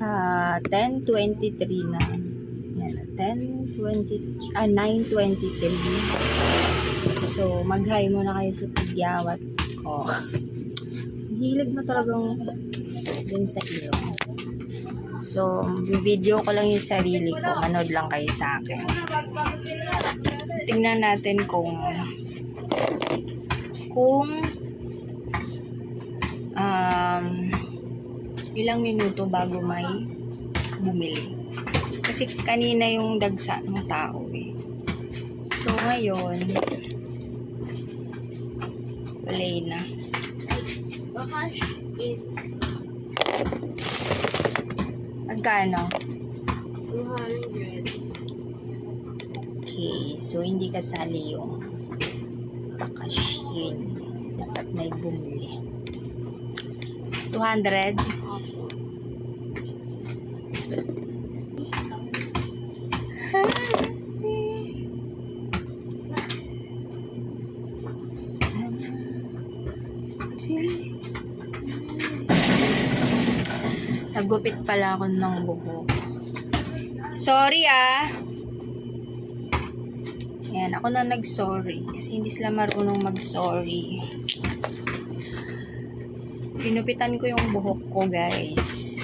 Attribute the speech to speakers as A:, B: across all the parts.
A: Ah, 10.23 na. Yan, 10.20, ah, 9.23. So, mag-hi muna kayo sa tigyawat ko. Hilig na talagang dun sa ilong. So, video ko lang yung sarili ko. Manood lang kayo sa akin. Tingnan natin kung kung um, ilang minuto bago may bumili. Kasi kanina yung dagsa ng tao eh. So, ngayon, play na. Magkano?
B: 200.
A: Okay, so hindi kasali yung takashin. Dapat may bumili. 200? Nagupit pala ako ng buhok. Sorry ah. Ayan, ako na nag-sorry. Kasi hindi sila marunong mag-sorry. Pinupitan ko yung buhok ko, guys.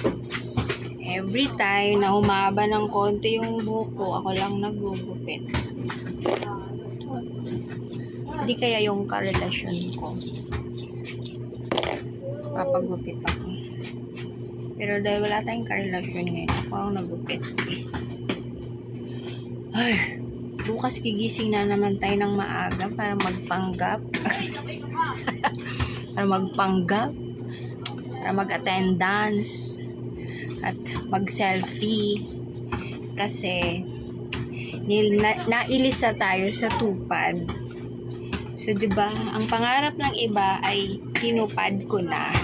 A: Every time na humaba ng konti yung buhok ko, ako lang nagugupit. Hindi kaya yung karelasyon ko. Papagupit ako. Pero dahil wala tayong karelasyon ngayon, ako ang nagupit. Ay, bukas gigising na naman tayo ng maaga para magpanggap. para magpanggap. Para mag-attendance. At mag-selfie. Kasi, nil, na, nailis na tayo sa tupad. So, di ba ang pangarap ng iba ay tinupad ko na.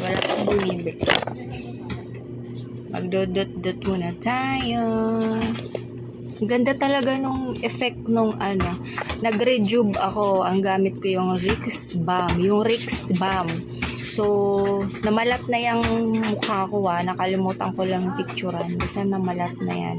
A: Wala pang bumibili. Magdodot-dot muna tayo. Ganda talaga nung effect nung ano. Nag-rejuve ako. Ang gamit ko yung Rix Balm. Yung Rix Balm. So, namalat na yung mukha ko ah. Nakalimutan ko lang picturean. Basta namalat na yan.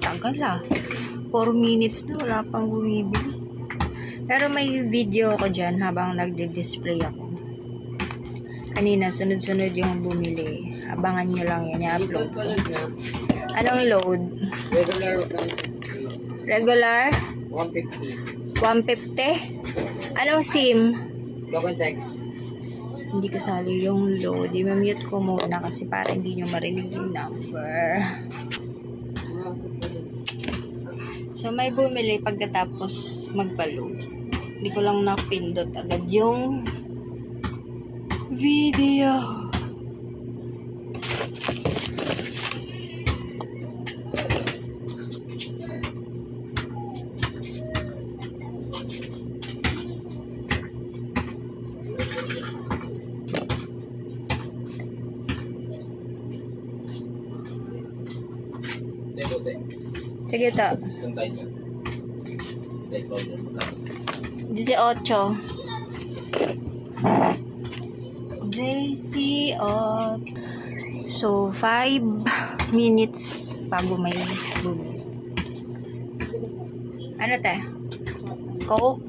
A: tagal ah. 4 minutes na wala pang bumibili. Pero may video ko dyan habang nagdi-display ako. Kanina, sunod-sunod yung bumili. Abangan nyo lang yan. I-upload ko. Anong load?
C: Regular
A: Regular?
C: 150.
A: 150? Anong SIM?
C: Text.
A: Hindi kasali yung load. I-mute ko muna kasi para hindi nyo marinig yung number. So, may bumili pagkatapos magbalo. Hindi ko lang napindot agad yung video. Sige ta.
D: Isang tayo niya. Guys, powder.
A: 18. JC of So, 5 minutes bago may bubog. Ano te? Coke?